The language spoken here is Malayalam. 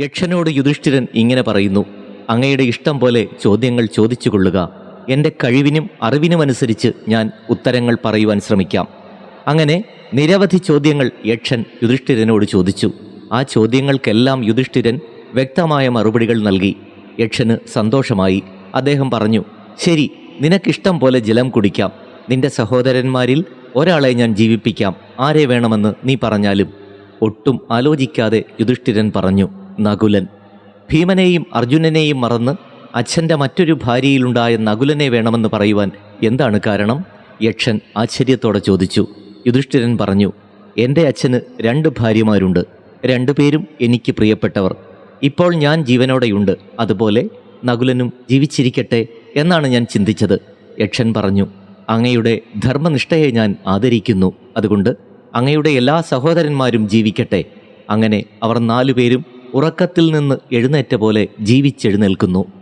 യക്ഷനോട് യുധിഷ്ഠിരൻ ഇങ്ങനെ പറയുന്നു അങ്ങയുടെ ഇഷ്ടം പോലെ ചോദ്യങ്ങൾ ചോദിച്ചുകൊള്ളുക. എന്റെ കഴിവിനും അറിവിനുമനുസരിച്ച് ഞാൻ ഉത്തരങ്ങൾ പറയുവാൻ ശ്രമിക്കാം. അങ്ങനെ നിരവധി ചോദ്യങ്ങൾ യക്ഷൻ യുധിഷ്ഠിരനോട് ചോദിച്ചു. ആ ചോദ്യങ്ങൾക്കെല്ലാം യുധിഷ്ഠിരൻ വ്യക്തമായ മറുപടികൾ നൽകി. യക്ഷന് സന്തോഷമായി. അദ്ദേഹം പറഞ്ഞു ശരി നിനക്കിഷ്ടം പോലെ ജലം കുടിക്കാം. നിന്റെ സഹോദരന്മാരിൽ ഒരാളെ ഞാൻ ജീവിപ്പിക്കാം. ആരെ വേണമെന്ന് നീ പറഞ്ഞാലും? ഒട്ടും ആലോചിക്കാതെ യുധിഷ്ഠിരൻ പറഞ്ഞു നകുലൻ. ഭീമനെയും അർജുനനെയും മറന്ന് അച്ഛന്റെ മറ്റൊരു ഭാര്യയിലുണ്ടായ നകുലനെ വേണമെന്ന് പറയുവാൻ എന്താണ് കാരണം? യക്ഷൻ ആശ്ചര്യത്തോടെ ചോദിച്ചു. യുധിഷ്ഠിരൻ പറഞ്ഞു എന്റെ അച്ഛന് രണ്ട് ഭാര്യമാരുണ്ട്. രണ്ടുപേരും എനിക്ക് പ്രിയപ്പെട്ടവർ. ഇപ്പോൾ ഞാൻ ജീവനോടെയുണ്ട്. അതുപോലെ നകുലനും ജീവിച്ചിരിക്കട്ടെ എന്നാണ് ഞാൻ ചിന്തിച്ചത്. യക്ഷൻ പറഞ്ഞു അങ്ങയുടെ ധർമ്മനിഷ്ഠയെ ഞാൻ ആദരിക്കുന്നു. അതുകൊണ്ട് അങ്ങയുടെ എല്ലാ സഹോദരന്മാരും ജീവിക്കട്ടെ. അങ്ങനെ അവർ നാലുപേരും ഉറക്കത്തിൽ നിന്ന് എഴുന്നേറ്റ പോലെ ജീവിച്ചെഴുന്നേൽക്കുന്നു.